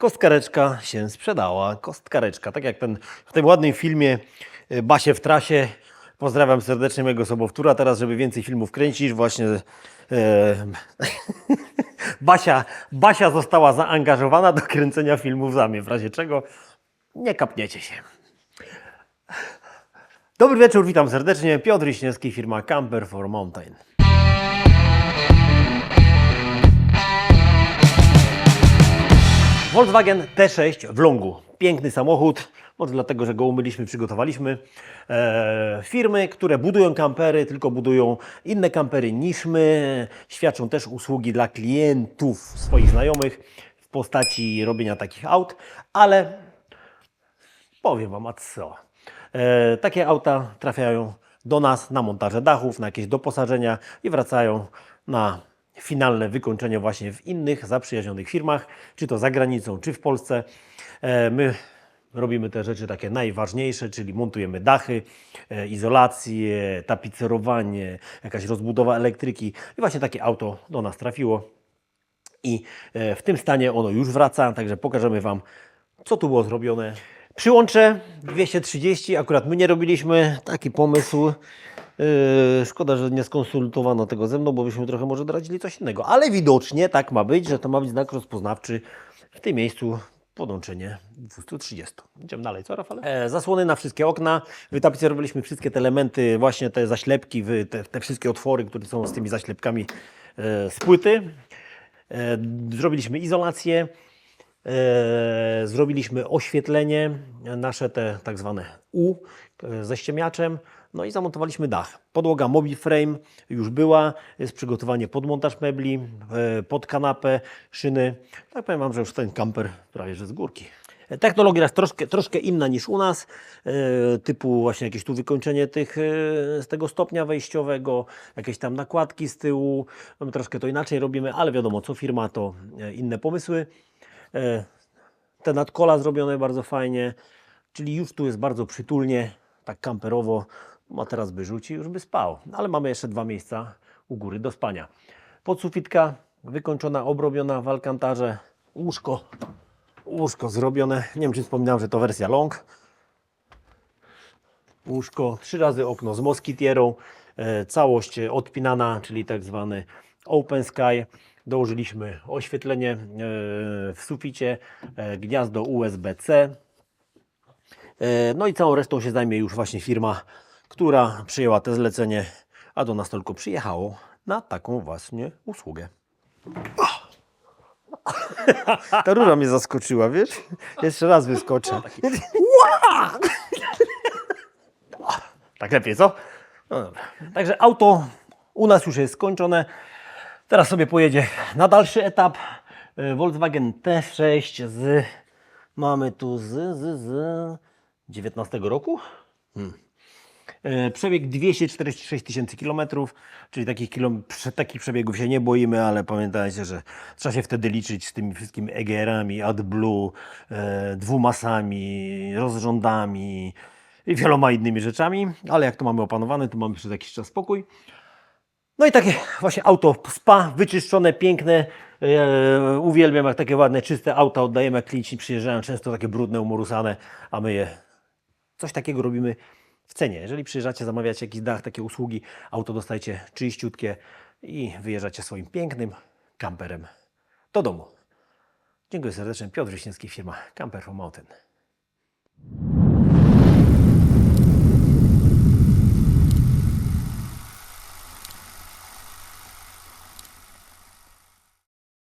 Kostkareczka się sprzedała. Kostkareczka, tak jak ten w tym ładnym filmie y, Basie w trasie. Pozdrawiam serdecznie mojego sobowtóra. Teraz, żeby więcej filmów kręcić, właśnie e, Basia, Basia została zaangażowana do kręcenia filmów za mnie, w razie czego nie kapniecie się. Dobry wieczór, witam serdecznie. Piotr Wiśniewski, firma Camper for Mountain. Volkswagen T6 w Longu. Piękny samochód, może dlatego, że go umyliśmy, przygotowaliśmy. E, firmy, które budują kampery, tylko budują inne kampery niż my. Świadczą też usługi dla klientów swoich znajomych w postaci robienia takich aut, ale powiem Wam, a co? E, takie auta trafiają do nas na montaże dachów, na jakieś doposażenia i wracają na finalne wykończenie właśnie w innych zaprzyjaźnionych firmach, czy to za granicą, czy w Polsce. E, my robimy te rzeczy takie najważniejsze, czyli montujemy dachy, e, izolację, tapicerowanie, jakaś rozbudowa elektryki i właśnie takie auto do nas trafiło i e, w tym stanie ono już wraca, także pokażemy Wam, co tu było zrobione. Przyłącze 230, akurat my nie robiliśmy, taki pomysł. Yy, szkoda, że nie skonsultowano tego ze mną, bo byśmy trochę może doradzili coś innego. Ale widocznie tak ma być, że to ma być znak rozpoznawczy w tym miejscu podłączenie 230. Idziemy dalej, co Rafale? E, zasłony na wszystkie okna. Wytapicerowaliśmy wszystkie te elementy, właśnie te zaślepki, te, te wszystkie otwory, które są z tymi zaślepkami e, z płyty. E, Zrobiliśmy izolację, zrobiliśmy oświetlenie, nasze te tak zwane U e, ze ściemniaczem, no i zamontowaliśmy dach. Podłoga Mobile Frame już była, jest przygotowanie pod montaż mebli, e, pod kanapę, szyny. Tak powiem Wam, że już ten kamper prawie że z górki. E, Technologia jest troszkę, troszkę inna niż u nas, e, typu właśnie jakieś tu wykończenie tych, e, z tego stopnia wejściowego, jakieś tam nakładki z tyłu, troszkę to inaczej robimy, ale wiadomo, co firma to e, inne pomysły. E, Te nadkola zrobione bardzo fajnie, czyli już tu jest bardzo przytulnie, tak kamperowo, a teraz by rzucił, już by spał. Ale mamy jeszcze dwa miejsca u góry do spania. Podsufitka wykończona, obrobiona w alkantarze, łóżko Łóżko zrobione. Nie wiem, czy wspomniałem, że to wersja long. Łóżko, trzy razy okno z moskitierą. E, całość odpinana, czyli tak zwany open sky. Dołożyliśmy oświetlenie e, w suficie, e, gniazdo USB-C. E, no i całą resztą się zajmie już właśnie firma, która przyjęła te zlecenie, a do nas tylko przyjechało na taką właśnie usługę. Ta rura mnie zaskoczyła, wiesz? Jeszcze raz wyskoczę. Ła! Tak lepiej, co? No dobra. Także auto u nas już jest skończone. Teraz sobie pojedzie na dalszy etap. E, Volkswagen T6 z... Mamy tu z... z, z 19 roku? E, Przebieg 246 tysięcy kilometrów, czyli takich, kilom, takich przebiegów się nie boimy, ale pamiętajcie, że trzeba się wtedy liczyć z tymi wszystkimi EGR-ami, AdBlue, e, dwumasami, rozrządami i wieloma innymi rzeczami, ale jak to mamy opanowane, to mamy przez jakiś czas spokój. No i takie właśnie auto spa, wyczyszczone, piękne. E, uwielbiam jak takie ładne, czyste auta oddajemy, jak klienci przyjeżdżają, często takie brudne, umorusane, a my je Coś takiego robimy w cenie. Jeżeli przyjeżdżacie, zamawiacie jakiś dach, takie usługi, auto dostajecie czyściutkie i wyjeżdżacie swoim pięknym kamperem do domu. Dziękuję serdecznie. Piotr Wiśniewski, firma Camper for Mountain.